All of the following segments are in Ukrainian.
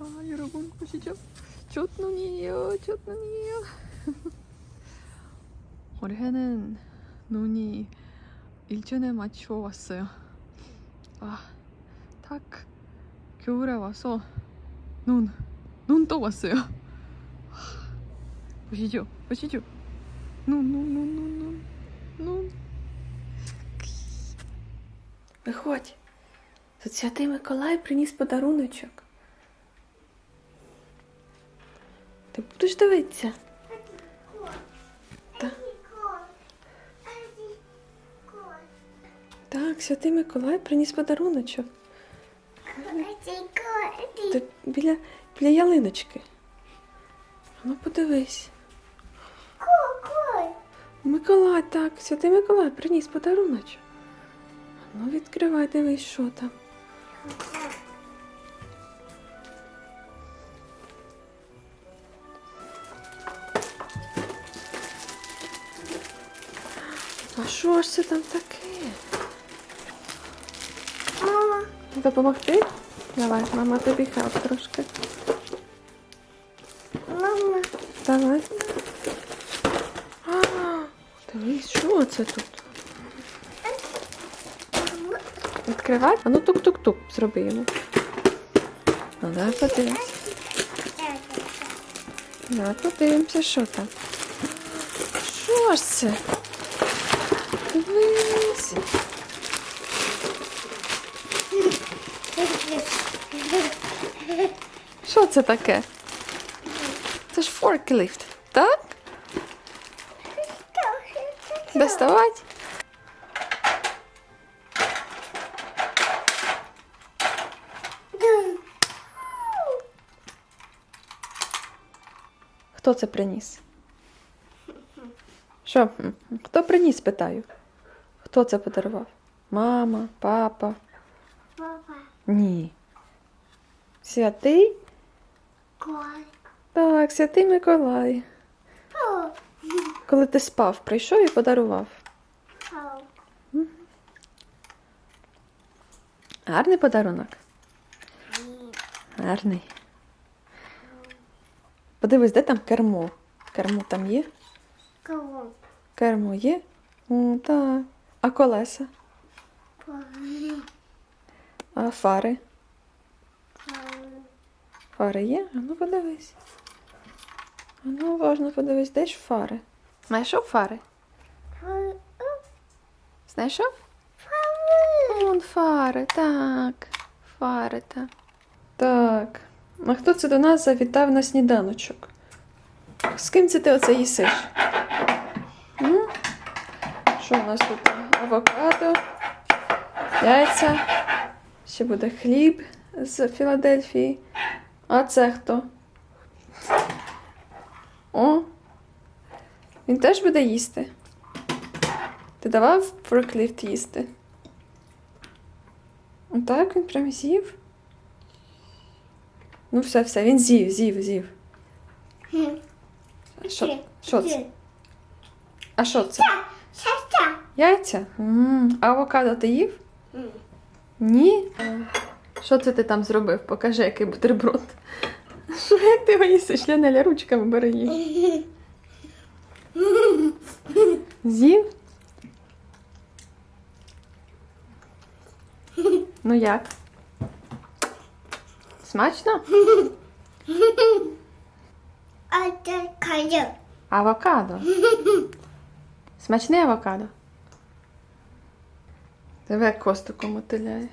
아, 여러분 보시죠. 젖눈이에요. 젖눈이에요. 올해는 눈이 일전에 맞춰 왔어요. 아, 딱 겨울에 와서 눈, 눈 또 왔어요. 보시죠, 보시죠. 눈, 눈, 눈, 눈, 눈, 눈. Виходь. Тут святий Миколай приніс подаруночок. Ти будеш дивитися? Так. Святий Миколай приніс подаруночок. Ти біля, біля ялиночки. Ну, подивись. Миколай, так, святий Миколай приніс подаруночок. Ну, відкривай, дивись, що там. Що ж це там таке? Мама, Допомогти? Давай, мама тобі хап трошки. мама, Давай. А, дивись, що це тут? Відкривай? А ну тук-тук-тук зроби йому. Ну, давай подивимось. Давай подивимося, що там. Що ж це? Дивись. Що це таке? Це ж форкліфт, так? Доставать? Хто це приніс? Що? Хто приніс, питаю? Хто це подарував? Мама, папа? папа, Ні. Святий? кой, Так, святий Миколай. пау, Коли ти спав, прийшов і подарував. пау, Гарний подарунок? Гарний. Подивись, де там кермо? Кермо там є? кого, Кермо є? О, так. А колеса? А фари? Фари є? А ну подивись. А ну уважно подивись, де ж фари? Знайшов фари? Знайшов? Вон фари, так. Фари, так. Так. А хто це до нас завітав на сніданочок? З ким це ти оце їсиш? Що у нас тут? Авокадо, яйця, ще буде хліб з Філадельфії. А це хто? О! Він теж буде їсти. Ти давав форкліфт їсти? Так, він прям з'їв. Ну, все, все, він з'їв, з'їв, з'їв. Що, що це? А що це? Ша-ша, Яйця? м А авокадо ти їв? Ні. Що це ти там зробив? Покажи, який бутерброд. Що як ти його їсиш? Лянеля ручками бери їй. З'їв? Ну як? Смачно? а це кайо, Авокадо. Смачний авокадо. Тебе як хвостиком мотиляє.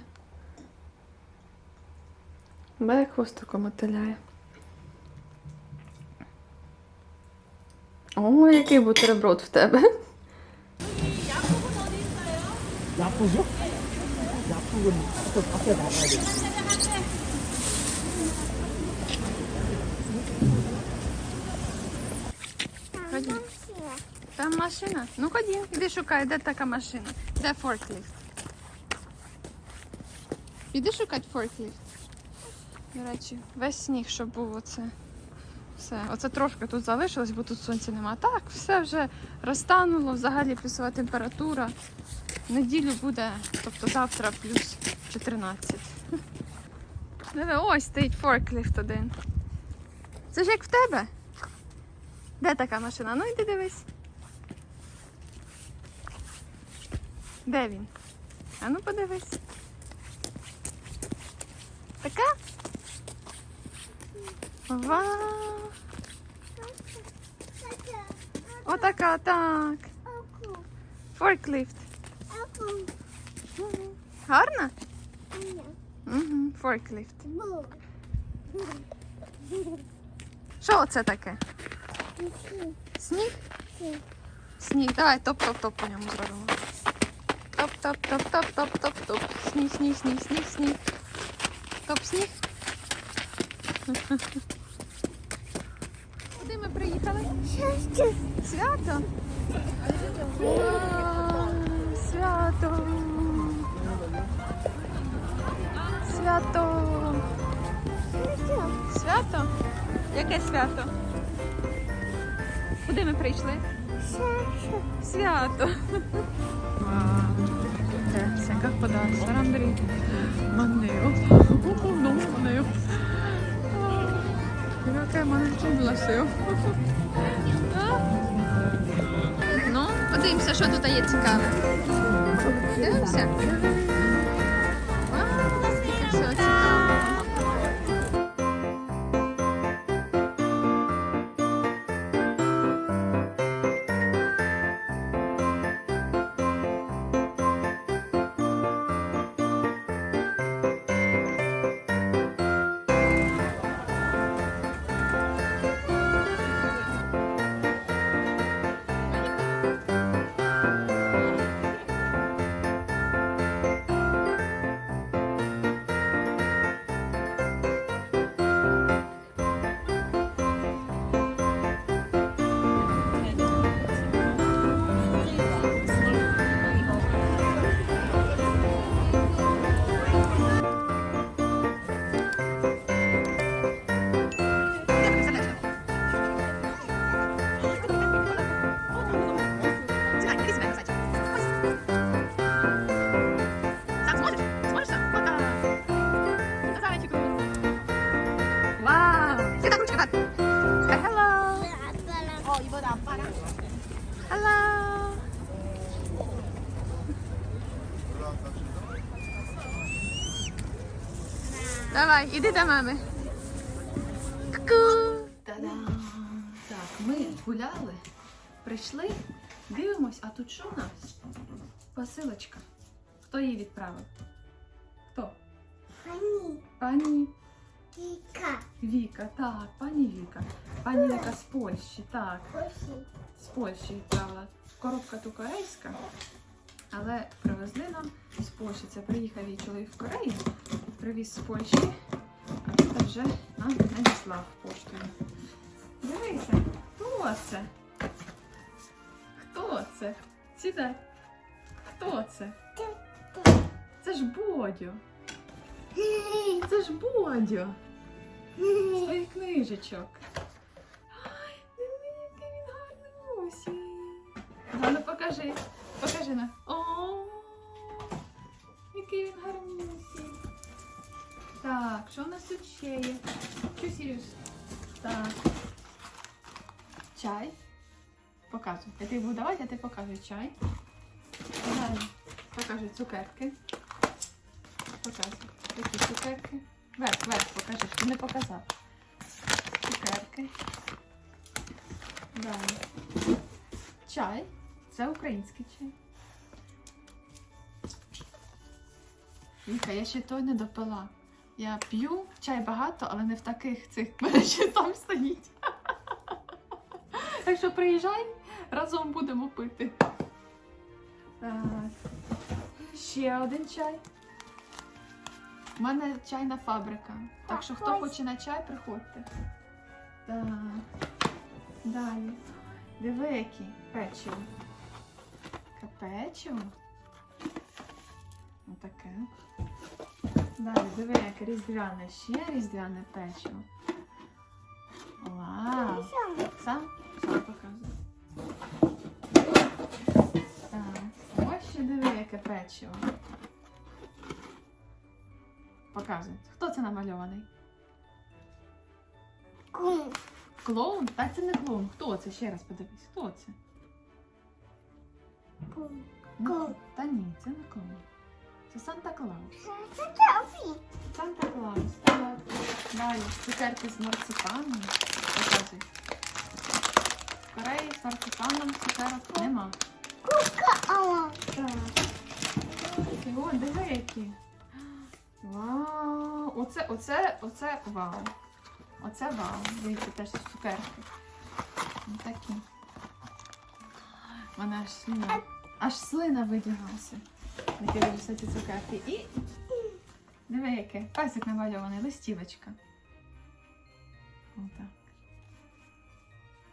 Тебе як хвостиком мотиляє. О, який бутерброд в тебе. Там машина. Ну ходім, іди шукай, де така машина. Де форкліфт? Іди шукати форкліфт. До речі, весь сніг, що був оце. Все. Оце трошки тут залишилось, бо тут сонця нема. Так, все вже розтануло, взагалі плюсова температура. Неділю буде, тобто завтра плюс 14. Диви, ось стоїть форкліфт один. Це ж як в тебе. Де така машина? Ну йди дивись. Де він? А ну подивись. Така? Вау! Отака, так. Форкліфт. Гарна? Угу, форкліфт. Що оце таке? Сніг? Сніг. Давай топ-топ-топ по ньому зробимо. Топ-топ-топ-топ-топ-топ-топ. Сніг, сніг, сніг, сніг, сніг. Топ сніг. Куди ми приїхали? Щастя. Свято. Вау, Свято. Свято. Свято? Яке свято? Куди ми прийшли? Щастя. Свято. Це всяка хода. Сарандрі. Манео. Ну, манео. Яке мене чубласив. Ну, подивимося, що тут є цікаве. Дивимося. Вау, наскільки всього цікавого. Вау! Давай, іди до мами. Ку-ку. Так, ми гуляли, прийшли, дивимось, а тут що у нас? Посилочка. Хто її відправив? Хто? Пані. Пані Віка. Віка, так, пані Віка. Пані Віка з Польщі, так. Польщі. З Польщі відправила. Коробка ту корейська, але привезли нам з Польщі. Це приїхав її чоловік в Корею привіз з Польщі, а тут вже нам надіслав поштою. Дивися, хто це? Хто це? Сідай. Хто це? Це ж Бодю. Це ж Бодю. З твоїх книжечок. Ай, він гарнусій. Гану, покажи. Покажи на. О, який він гарнусій. Так, що у нас тут ще є? Що, Сіріус? Так. Чай. Показуй. Я тобі буду давати, а ти показуй чай. Далі. Покажи цукерки. Показуй. Які цукерки? Верх, верх покажи, ти не показав. Цукерки. Далі. Чай. Це український чай. Віка, я ще той не допила. Я п'ю чай багато, але не в таких цих. Мене ще там стоїть. Так що приїжджай, разом будемо пити. Ще один чай. У мене чайна фабрика. Так що хто хоче на чай, приходьте. Так. Далі. Диви, які печиво. Печиво. Отаке. Далі, диви, яке різдвяне. Ще різдвяне печиво. Вау! Сам? Сам показуй. Так. Ось ще диви, яке печиво. Показуй. Хто це намальований? Кум. Клоун? Та це не клоун. Хто це? Ще раз подивись. Хто це? Клоун. клоун. Та ні, це не клоун. Це Санта Клаус. Це. Санта Клаус. Так. Далі. Цукерки з марципаном. Показуй. В Кореї з марципаном цукерок нема. Так. О, диви які. Вау! Оце, оце, оце вау. Оце вау. Дивіться, теж цукерки. Ось такі. Вона аж слина. Аж слина видягалася. Не дивишся ці цукерки. І. Диви яке. Песик намальований, листівочка. Отак.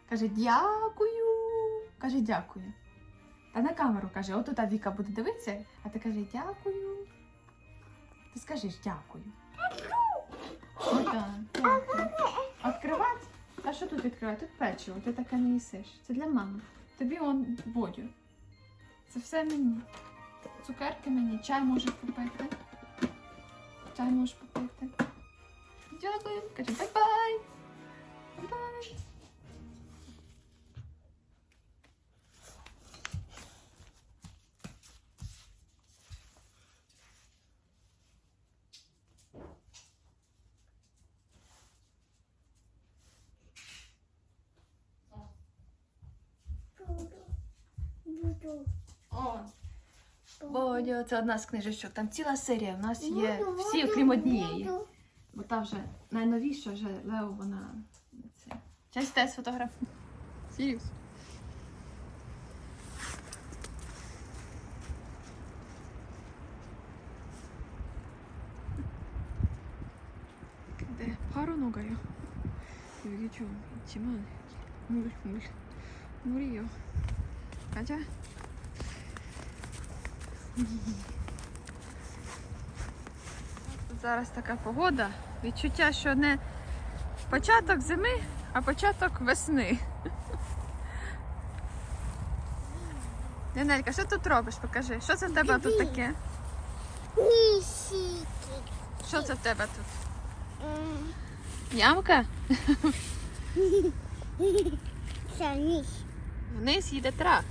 Каже, дякую. Каже, дякую. Та на камеру каже, отут та Віка буде дивитися, а ти кажи дякую. Ти скажеш дякую. Отак. Відкривати? А що тут відкривати? Тут печиво, ти таке не їсиш. Це для мами. Тобі он бодю. Це все мені. Цукерки мені, чай можеш попити. Чай можеш попити. Дякую. Кажи бай-бай. Бай. Буду. О, Бодя, це одна з книжечок. Там ціла серія. У нас є Буду, всі, буду, окрім однієї. буду. Бо та вже найновіша, вже Лео, вона це. Часть теж фотограф. Сіріус. 네, 바로 녹아요. 여기 좀 있지만 물, 물, 물이요. 가자. Зараз така погода. Відчуття, що не початок зими, а початок весни. Ненелька, що тут робиш? Покажи. Що це в тебе тут таке? Що це в тебе тут? Ямка? Вниз їде трак.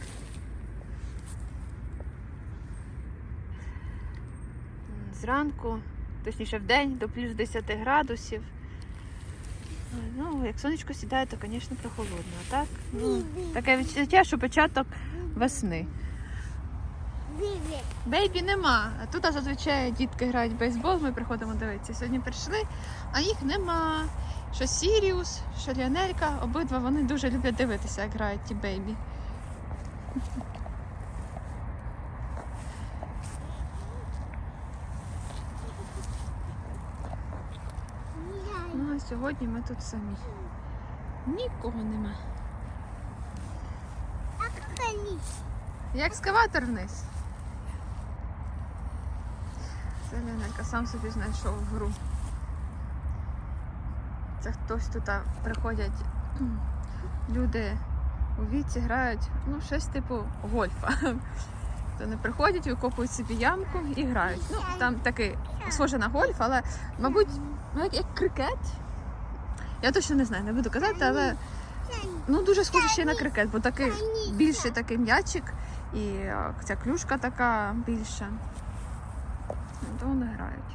М, Зранку, точніше в день, до плюс 10 градусів. Ну, як сонечко сідає, то, звісно, прохолодно, а так? Ну, таке відчуття, що початок весни. Бейбі нема. Тут зазвичай дітки грають в бейсбол, ми приходимо дивитися. Сьогодні прийшли, а їх нема. Що Сіріус, що Ліонелька, обидва вони дуже люблять дивитися, як грають ті бейбі. Ну а сьогодні ми тут самі. Нікого нема. Як екскаватор вниз. Це Ленелька сам собі знайшов гру. Це хтось тут приходять люди у віці грають, ну, щось типу гольфа. То не приходять, викопують собі ямку і грають. Ну, там такий схоже на гольф, але, мабуть, ну, як крикет. Я точно не знаю, не буду казати, але ну, дуже схоже ще й на крикет, бо такий більший такий м'ячик і е, ця клюшка така більша. То вони грають.